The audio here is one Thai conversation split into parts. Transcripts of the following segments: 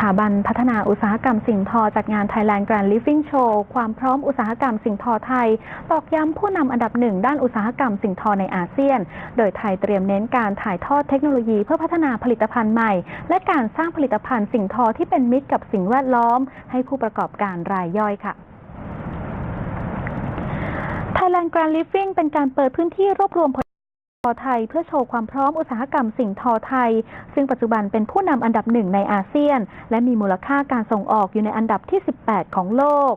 ถาบันพัฒนาอุตสาหกรรมสิ่งทอจัดงาน Thailand Grand Living Show ความพร้อมอุตสาหกรรมสิ่งทอไทย ตอกย้ำผู้นำอันดับหนึ่งด้านอุตสาหกรรมสิ่งทอในอาเซียน โดยไทยเตรียมเน้นการถ่ายทอดเทคโนโลยีเพื่อพัฒนาผลิตภัณฑ์ใหม่ และการสร้างผลิตภัณฑ์สิ่งทอที่เป็นมิตรกับสิ่งแวดล้อม ให้ผู้ประกอบการรายย่อยค่ะ Thailand Grand Living เป็นการเปิดพื้นที่รวบรวม ทอไทยเพื่อโชว์ความพร้อมอุตสาหกรรมสิ่งทอไทย ซึ่งปัจจุบันเป็นผู้นำอันดับหนึ่งในอาเซียน และมีมูลค่าการส่งออกอยู่ในอันดับที่ 18 ของโลก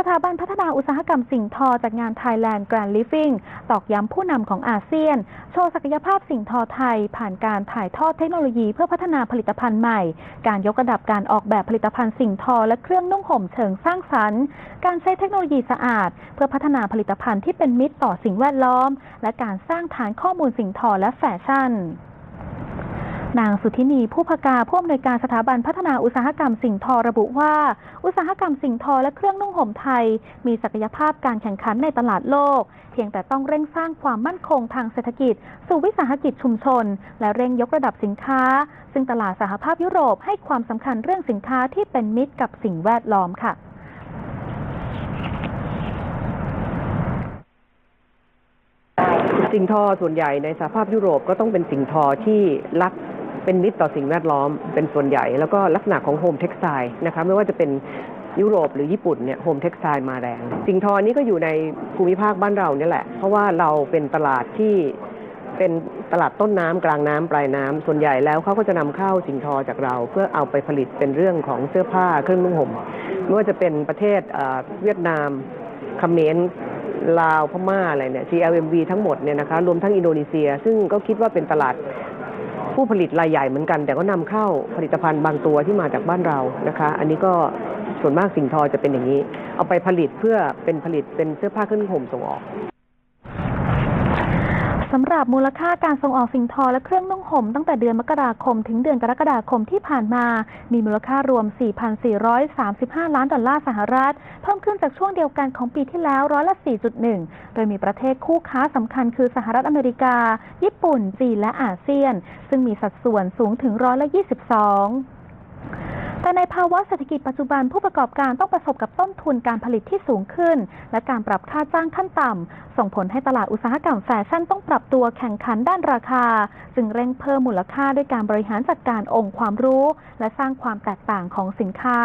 สถาบันพัฒนาอุตสาหกรรมสิ่งทอจากงาน Thailand Grand Living ตอกย้ำผู้นำของอาเซียน โชว์ศักยภาพสิ่งทอไทย ผ่านการถ่ายทอดเทคโนโลยีเพื่อพัฒนาผลิตภัณฑ์ใหม่ การยกระดับการออกแบบผลิตภัณฑ์สิ่งทอและเครื่องนุ่งห่มเชิงสร้างสรรค์ การใช้เทคโนโลยีสะอาด เพื่อพัฒนาผลิตภัณฑ์ที่เป็นมิตรต่อสิ่งแวดล้อม และการสร้างฐานข้อมูลสิ่งทอและแฟชั่น นางสุทธินีผู้พกาผู้อำนวยการสถาบันพัฒนาอุตสาหกรรมสิ่งทอระบุว่า อุตสาหกรรมสิ่งทอและเครื่องนุ่งห่มไทย มีศักยภาพการแข่งขันในตลาดโลก เพียงแต่ต้องเร่งสร้างความมั่นคงทางเศรษฐกิจ สู่วิสาหกิจชุมชน และเร่งยกระดับสินค้า ซึ่งตลาดสหภาพยุโรปให้ความสำคัญเรื่องสินค้าที่เป็นมิตรกับสิ่งแวดล้อมค่ะสิ่งทอส่วนใหญ่ในสหภาพยุโรปก็ต้องเป็นสิ่งทอที่รัก เป็นมิตรต่อสิ่งแวดล้อมเป็นส่วนใหญ่ แล้วก็ลักษณะของโฮมเท็กซ์ไ e นะคะไม่ว่าจะเป็นยุโรปหรือญี่ปุ่นเนี่ยโฮมเท็กซ์ไ e มาแรง สิงทอนี้ก็อยู่ในภูมิภาคบ้านเราเนี่ยแหละ เพราะว่าเราเป็นตลาดที่เป็นตลาดต้นน้ำกลางน้ำปลายน้ำส่วนใหญ่แล้วเขาก็จะนำเข้าสิงทอจากเรา เพื่อเอาไปผลิตเป็นเรื่องของเสื้อผ้าเครื่องนุ่งห่มไม่ว่าจะเป็นประเทศเอ่อเวียดนามเขมรลาวพม่าอะไรเนี่ย GLMV ทั้งหมดเนี่ยนะคะรวมทั้งอินโดนีเซีย ซึ่งก็คิดว่าเป็นตลาด ผู้ผลิตรายใหญ่เหมือนกัน แต่ก็นำเข้าผลิตภัณฑ์บางตัวที่มาจากบ้านเรานะคะ อันนี้ก็ส่วนมากสิ่งทอจะเป็นอย่างนี้ เอาไปผลิตเพื่อเป็นผลิตเป็นเสื้อผ้าเครื่องห่มส่งออกำหรับมูลค่าการส่งออกสิ่งทอและเครื่องนุ่งห่มตั้งแต่เดือนมกราคมถึงเดือนกรกฎาคมที่ผ่านมา มีมูลค่ารวม 4,435 ล้านดอลลาร์สหรัฐ เพิ่มขึ้นจากช่วงเดียวกันของปีที่แล้วร้อยละ 4.1 โดยมีประเทศคู่ค้าสำคัญคือสหรัฐอเมริกา ญี่ปุ่น จีนและอาเซียน ซึ่งมีสัดส่วนสูงถึงร้อยละ 22 แต่ในภาวะเศรษฐกิจปัจจุบันผู้ประกอบการต้องประสบกับต้นทุนการผลิตที่สูงขึ้น และการปรับค่าจ้างขั้นต่ำส่งผลให้ตลาดอุตสาหกรรมแฟชั่นต้องปรับตัวแข่งขันด้านราคา จึงเร่งเพิ่มมูลค่าด้วยการบริหารจัดการองค์ความรู้ และสร้างความแตกต่างของสินค้า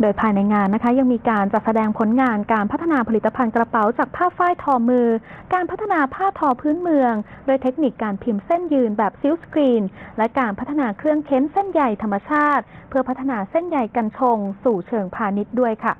โดยภายในงานนะคะยังมีการจัดแสดงผลงานการพัฒนาผลิตภัณฑ์กระเป๋าจากผ้าฝ้ายทอมือ การพัฒนาผ้าทอพื้นเมือง โดยเทคนิคการพิมพ์เส้นยืนแบบซิลสกรีน และการพัฒนาเครื่องเค้นเส้นใยธรรมชาติ เพื่อพัฒนาเส้นใยกันชง สู่เชิงพาณิชย์ด้วยค่ะ